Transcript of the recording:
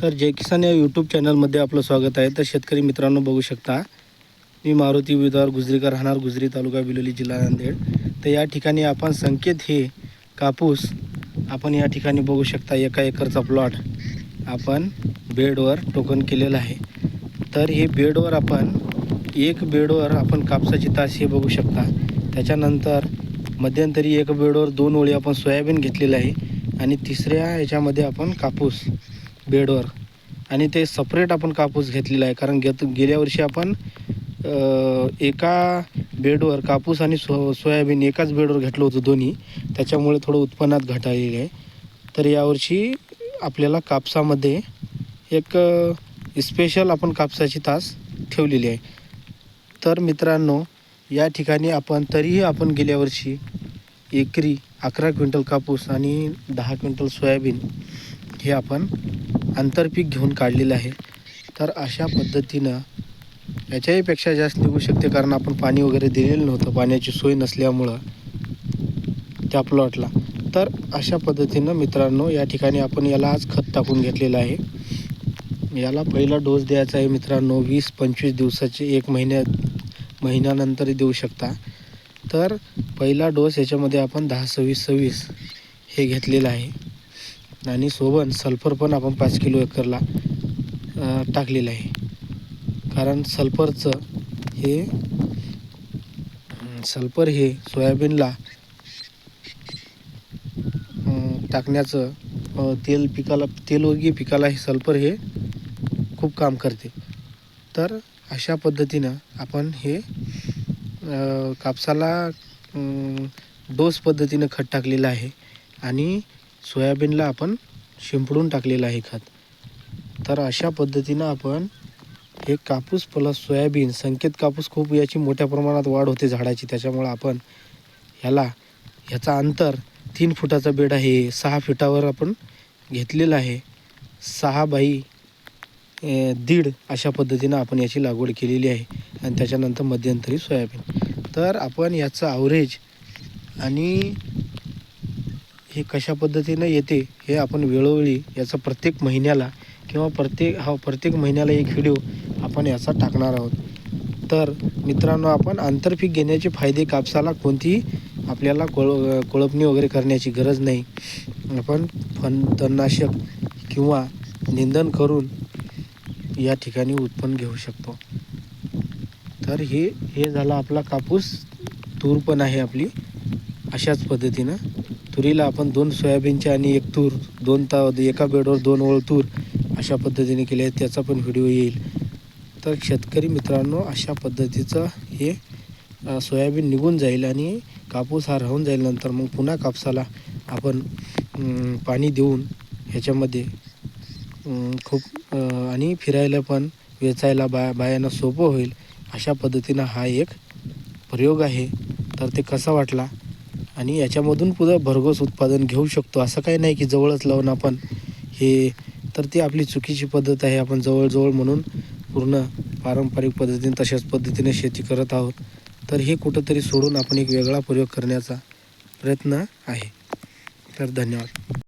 तर जय किसान या यूट्यूब चॅनलमध्ये आपलं स्वागत आहे. तर शेतकरी मित्रांनो बघू शकता मी मारुती विदार गुजरीकर राहणार गुजरी तालुका बिलोली जिल्हा नांदेड. तर या ठिकाणी आपण संकेत हे कापूस आपण या ठिकाणी बघू शकता एका एकरचा प्लॉट आपण बेडवर टोकन केलेलं आहे. तर हे बेडवर आपण एक बेडवर आपण कापसाची तास हे बघू शकता. त्याच्यानंतर मध्यंतरी एक बेडवर दोन ओळी आपण सोयाबीन घेतलेलं आहे आणि तिसऱ्या याच्यामध्ये आपण कापूस बेडवर. आणि ते सपरेट आपण कापूस घेतलेला आहे. कारण घेत गेल्या वर्षी आपण एका बेडवर कापूस आणि सो सोयाबीन एकाच बेडवर घेतलं होतं दोन्ही. त्याच्यामुळे थोडं उत्पन्नात घट आलेली आहे. तर यावर्षी आपल्याला कापसामध्ये एक स्पेशल आपण कापसाची तास ठेवलेली आहे. तर मित्रांनो या ठिकाणी आपण तरीही आपण गेल्या वर्षी एकरी अकरा क्विंटल कापूस आणि दहा क्विंटल सोयाबीन हे आपण आंतरपीक घेऊन काढलेलं आहे. तर अशा पद्धतीनं याच्याहीपेक्षा जास्त निघू शकते कारण आपण पाणी वगैरे दिलेलं नव्हतं. पाण्याची सोय नसल्यामुळं त्या प्लॉटला तर अशा पद्धतीनं मित्रांनो या ठिकाणी आपण याला आज खत टाकून घेतलेलं आहे. याला पहिला डोस द्यायचा आहे मित्रांनो वीस पंचवीस दिवसाचे एक महिन्या महिन्यानंतर देऊ शकता. तर पहिला डोस याच्यामध्ये आपण दहा सव्वीस सव्वीस हे घेतलेलं आहे. आणि सोबत सल्फर पण आपण पाच किलो एकरला टाकलेलं आहे. कारण सल्फरचं हे सल्फर हे सोयाबीनला टाकण्याचं तेल पिकाला तेलवर्गीय पिकाला हे सल्फर हे खूप काम करते. तर अशा पद्धतीनं आपण हे कापसाला डोस पद्धतीनं खत टाकलेलं आहे. आणि सोयाबीनला आपण शिंपडून टाकलेलं आहे खत. तर अशा पद्धतीनं आपण हे कापूस प्लस सोयाबीन संकेत कापूस खूप याची मोठ्या प्रमाणात वाढ होते झाडाची. त्याच्यामुळं आपण ह्याला ह्याचा अंतर तीन फुटाचा बेड आहे. सहा फुटावर आपण घेतलेलं आहे. सहा बाई दीड अशा पद्धतीनं आपण याची लागवड केलेली आहे. आणि त्याच्यानंतर मध्यंतरी सोयाबीन. तर आपण याचं आवरेज आणि हे कशा पद्धतीनं येते हे आपण वेळोवेळी याचा प्रत्येक महिन्याला किंवा प्रत्येक हा प्रत्येक महिन्याला एक व्हिडिओ आपण याचा टाकणार आहोत. तर मित्रांनो आपण आंतरपीक घेण्याचे फायदे कापसाला कोणतीही आपल्याला कोळ कोळपणी वगैरे करण्याची गरज नाही. आपण फन तणनाशक किंवा निंदन करून या ठिकाणी उत्पन्न घेऊ शकतो. तर हे हे झालं आपला कापूस. तूर पण आहे आपली. अशाच पद्धतीनं तुरीला आपण दोन सोयाबीनचे आणि एक तूर दोन ता एका बेडवर दोन ओळ तूर अशा पद्धतीने केले आहे त्याचा पण व्हिडिओ येईल. तर शेतकरी मित्रांनो अशा पद्धतीचं हे सोयाबीन निघून जाईल आणि कापूस हा राहून जाईल नंतर. मग पुन्हा कापसाला आपण पाणी देऊन ह्याच्यामध्ये खूप आणि फिरायला पण वेचायला बा बायांना सोपं होईल. अशा पद्धतीनं हा एक प्रयोग आहे. तर ते कसा वाटला? आणि याच्यामधून पुढं भरघोस उत्पादन घेऊ शकतो. असं काही नाही की जवळच लावून आपण हे तर ती आपली चुकीची पद्धत आहे. आपण जवळजवळ म्हणून पूर्ण पारंपरिक पद्धतीने तशाच पद्धतीने शेती करत आहोत. तर हे कुठंतरी सोडून आपण एक वेगळा प्रयोग करण्याचा प्रयत्न आहे. तर धन्यवाद.